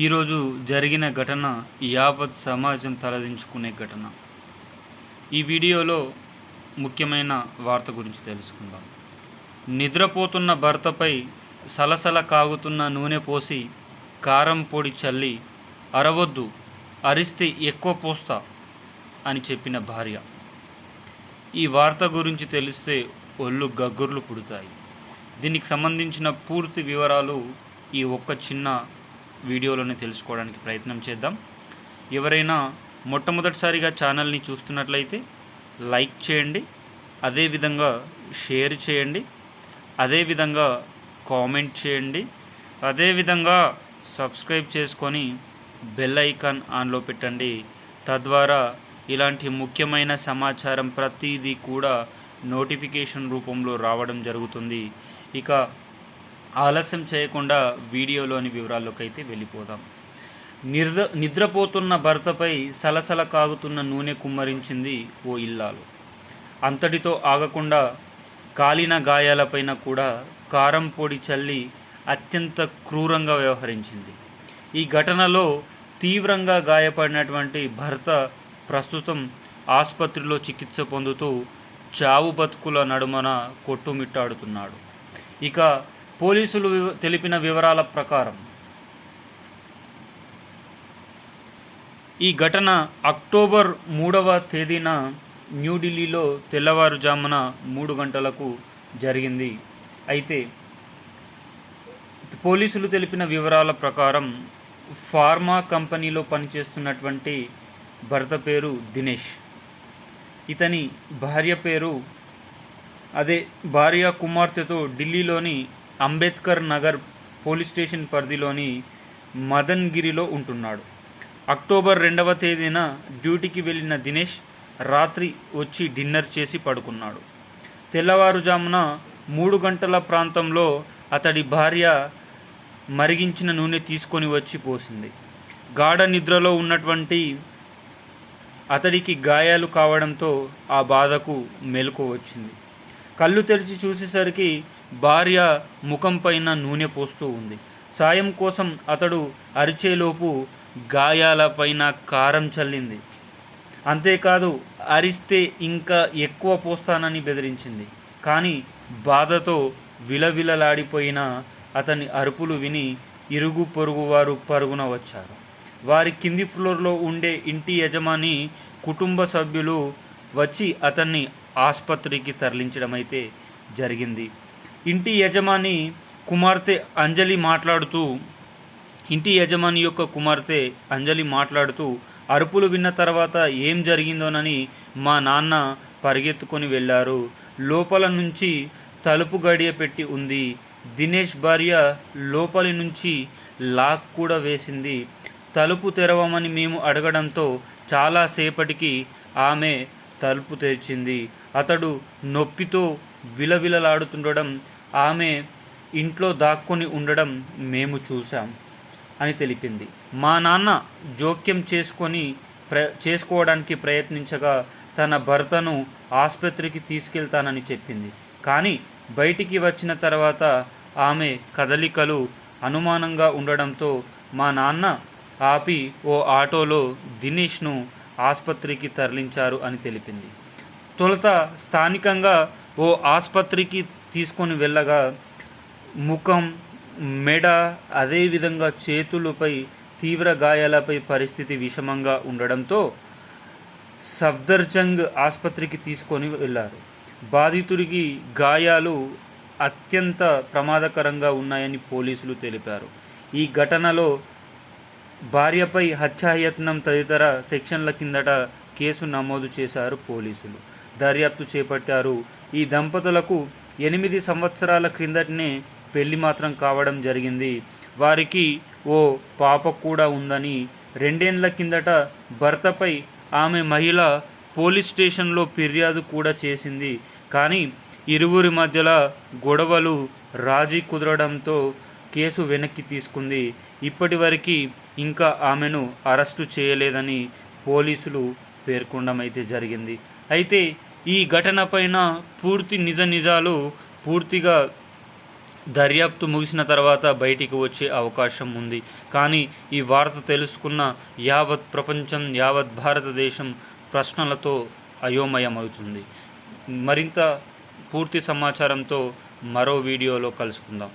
ఈరోజు జరిగిన ఘటన యావత్ సమాజం తలదించుకునే ఘటన. ఈ వీడియోలో ముఖ్యమైన వార్త గురించి తెలుసుకుందాం. నిద్రపోతున్న భర్తపై సలసల కాగుతున్న నూనె పోసి కారం పొడి చల్లి అరవద్దు అరిస్తే ఎక్కువ పోస్తా అని చెప్పిన భార్య. ఈ వార్త గురించి తెలిస్తే ఒళ్ళు గగ్గుర్లు పుడతాయి. దీనికి సంబంధించిన పూర్తి వివరాలు ఈ ఒక్క చిన్న వీడియోలోనే తెలుసుకోవడానికి ప్రయత్నం చేద్దాం. ఎవరైనా మొట్టమొదటిసారిగా ఛానల్ని చూస్తున్నట్లయితే లైక్ చేయండి అదేవిధంగా షేర్ చేయండి అదేవిధంగా కామెంట్ చేయండి అదేవిధంగా సబ్స్క్రైబ్ చేసుకొని బెల్ ఐకాన్ ఆన్లో పెట్టండి. తద్వారా ఇలాంటి ముఖ్యమైన సమాచారం ప్రతిదీ కూడా నోటిఫికేషన్ రూపంలో రావడం జరుగుతుంది. ఇక ఆలస్యం చేయకుండా వీడియోలోని వివరాల్లోకి అయితే వెళ్ళిపోదాం. నిద్ర నిద్రపోతున్న భర్తపై సలసల కాగుతున్న నూనె కుమ్మరించింది ఓ ఇల్లాలు. అంతటితో ఆగకుండా కాలిన గాయాలపైన కూడా కారం పొడి చల్లి అత్యంత క్రూరంగా వ్యవహరించింది. ఈ ఘటనలో తీవ్రంగా గాయపడినటువంటి భర్త ప్రస్తుతం ఆసుపత్రిలో చికిత్స పొందుతూ చావు బతుకుల నడుమన కొట్టుమిట్టాడుతున్నాడు. ఇక పోలీసులు తెలిపిన వివరాల ప్రకారం ఈ ఘటన అక్టోబర్ మూడవ తేదీన న్యూఢిల్లీలో తెల్లవారుజామున మూడు గంటలకు జరిగింది. అయితే పోలీసులు తెలిపిన వివరాల ప్రకారం ఫార్మా కంపెనీలో పనిచేస్తున్నటువంటి భర్త పేరు దినేష్. ఇతని భార్య పేరు అదే భార్య కుమార్తెతో ఢిల్లీలోని అంబేద్కర్ నగర్ పోలీస్ స్టేషన్ పరిధిలోని మదన్గిరిలో ఉంటున్నాడు. అక్టోబర్ రెండవ తేదీన డ్యూటీకి వెళ్ళిన దినేష్ రాత్రి వచ్చి డిన్నర్ చేసి పడుకున్నాడు. తెల్లవారుజామున మూడు గంటల ప్రాంతంలో అతడి భార్య మరిగించిన నూనె తీసుకొని వచ్చి పోసింది. గాఢ నిద్రలో ఉన్నటువంటి అతడికి గాయాలు కావడంతో ఆ బాధకు మెలకు వచ్చింది. కళ్ళు తెరిచి చూసేసరికి భార్య ముఖం పైన నూనె పోస్తూ ఉంది. సాయం కోసం అతడు అరిచేలోపు గాయాలపైన కారం చల్లింది. అంతేకాదు అరిస్తే ఇంకా ఎక్కువ పోస్తానని బెదిరించింది. కానీ బాధతో విలవిలలాడిపోయిన అతని అరుపులు విని ఇరుగు పొరుగు వారు పరుగున వచ్చారు. వారి కింది ఫ్లోర్లో ఉండే ఇంటి యజమాని కుటుంబ సభ్యులు వచ్చి అతన్ని ఆసుపత్రికి తరలించడం అయితే జరిగింది. ఇంటి యజమాని కుమార్తె అంజలి మాట్లాడుతూ ఇంటి యజమాని యొక్క కుమార్తె అంజలి మాట్లాడుతూ అరుపులు విన్న తర్వాత ఏం జరిగిందోనని మా నాన్న పరిగెత్తుకొని వెళ్ళారు. లోపల నుంచి తలుపు గడియ పెట్టి ఉంది. దినేష్ భార్య లోపలి నుంచి లాక్ కూడా వేసింది. తలుపు తెరవమని మేము అడగడంతో చాలాసేపటికి ఆమె తలుపు తెరిచింది. అతడు నొప్పితో విలవిలలాడుతుండడం ఆమె ఇంట్లో దాక్కుని ఉండడం మేము చూసాం అని తెలిపింది. మా నాన్న జోక్యం చేసుకొని ప్ర చేసుకోవడానికి ప్రయత్నించగా తన భర్తను ఆసుపత్రికి తీసుకెళ్తానని చెప్పింది. కానీ బయటికి వచ్చిన తర్వాత ఆమె కదలికలు అనుమానంగా ఉండడంతో మా నాన్న ఆపి ఓ ఆటోలో దినేష్ను ఆసుపత్రికి తరలించారు అని తెలిపింది. తొలుత స్థానికంగా ఓ ఆసుపత్రికి తీసుకొని వెళ్ళగా ముఖం మెడ అదేవిధంగా చేతులపై తీవ్ర గాయాలపై పరిస్థితి విషమంగా ఉండడంతో సఫ్దర్జంగ్ ఆసుపత్రికి తీసుకొని వెళ్ళారు. బాధితుడికి గాయాలు అత్యంత ప్రమాదకరంగా ఉన్నాయని పోలీసులు తెలిపారు. ఈ ఘటనలో భార్యపై హత్యాయత్నం తదితర సెక్షన్ల కిందట కేసు నమోదు చేశారు పోలీసులు. దర్యాప్తు చేపట్టారు. ఈ దంపతులకు ఎనిమిది సంవత్సరాల క్రిందటనే పెళ్ళి మాత్రం కావడం జరిగింది. వారికి ఓ పాప కూడా ఉందని రెండేండ్ల కిందట భర్తపై ఆమె మహిళ పోలీస్ స్టేషన్లో ఫిర్యాదు కూడా చేసింది. కానీ ఇరువురి మధ్యలో గొడవలు రాజీ కుదరడంతో కేసు వెనక్కి తీసుకుంది. ఇప్పటి వరకు ఇంకా ఆమెను అరెస్టు చేయలేదని పోలీసులు పేర్కొనడం అయితే జరిగింది. అయితే ఈ ఘటనపైన పూర్తి నిజ నిజాలు పూర్తిగా దర్యాప్తు ముగిసిన తర్వాత బయటికి వచ్చే అవకాశం ఉంది. కానీ ఈ వార్త తెలుసుకున్న యావత్ ప్రపంచం యావత్ భారతదేశం ప్రశ్నలతో అయోమయమవుతుంది. మరింత పూర్తి సమాచారంతో మరో వీడియోలో కలుసుకుందాం.